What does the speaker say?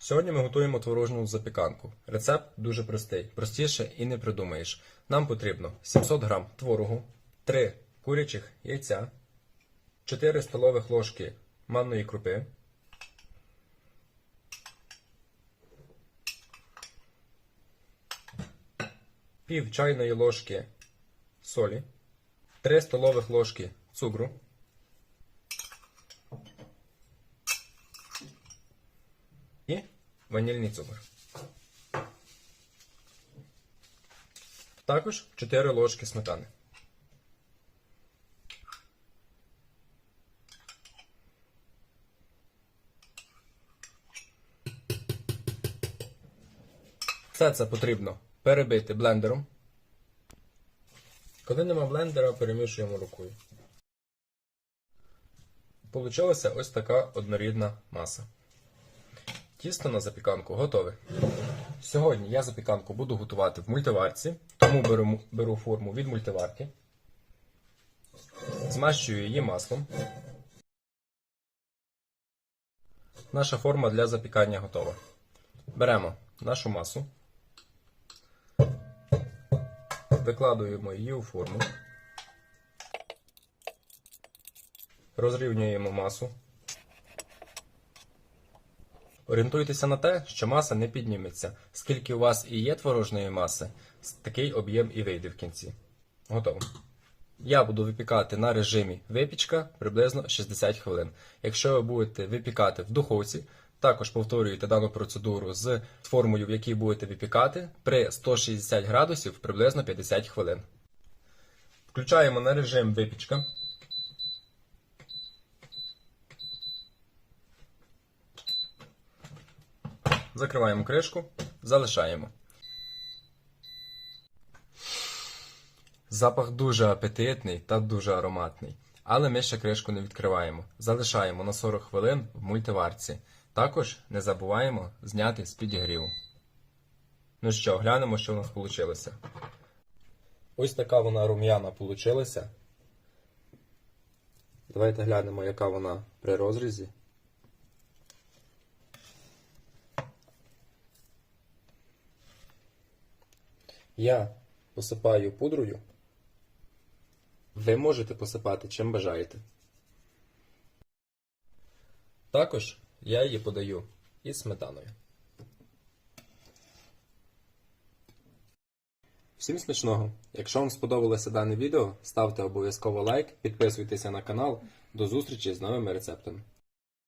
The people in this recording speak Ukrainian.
Сьогодні ми готуємо творожну запіканку. Рецепт дуже простий, простіше і не придумаєш. Нам потрібно 700 г творогу, 3 курячих яйця, 4 столових ложки манної крупи, пів чайної ложки солі, 3 столових ложки цукру, і ванільний цукор. Також 4 ложки сметани. Все це потрібно перебити блендером. Коли нема блендера, перемішуємо рукою. Получилася ось така однорідна маса. Тісто на запіканку готове. Сьогодні я запіканку буду готувати в мультиварці, тому беру, беру форму від мультиварки, змащую її маслом. Наша форма для запікання готова. Беремо нашу масу, викладуємо її у форму, розрівнюємо масу. Орієнтуйтеся на те, що маса не підніметься. Скільки у вас і є творожної маси, такий об'єм і вийде в кінці. Готово. Я буду випікати на режимі випічка приблизно 60 хвилин. Якщо ви будете випікати в духовці, також повторюєте дану процедуру з формою, в якій будете випікати, при 160 градусів приблизно 50 хвилин. Включаємо на режим випічка. Закриваємо кришку, залишаємо. Запах дуже апетитний та дуже ароматний. Але ми ще кришку не відкриваємо. Залишаємо на 40 хвилин в мультиварці. Також не забуваємо зняти з підігріву. Ну що, глянемо, що в нас вийшло. Ось така вона рум'яна получилася. Давайте глянемо, яка вона при розрізі. Я посипаю пудрою. Ви можете посипати чим бажаєте. Також я її подаю із сметаною. Всім смачного! Якщо вам сподобалося дане відео, ставте обов'язково лайк, підписуйтеся на канал. До зустрічі з новими рецептами.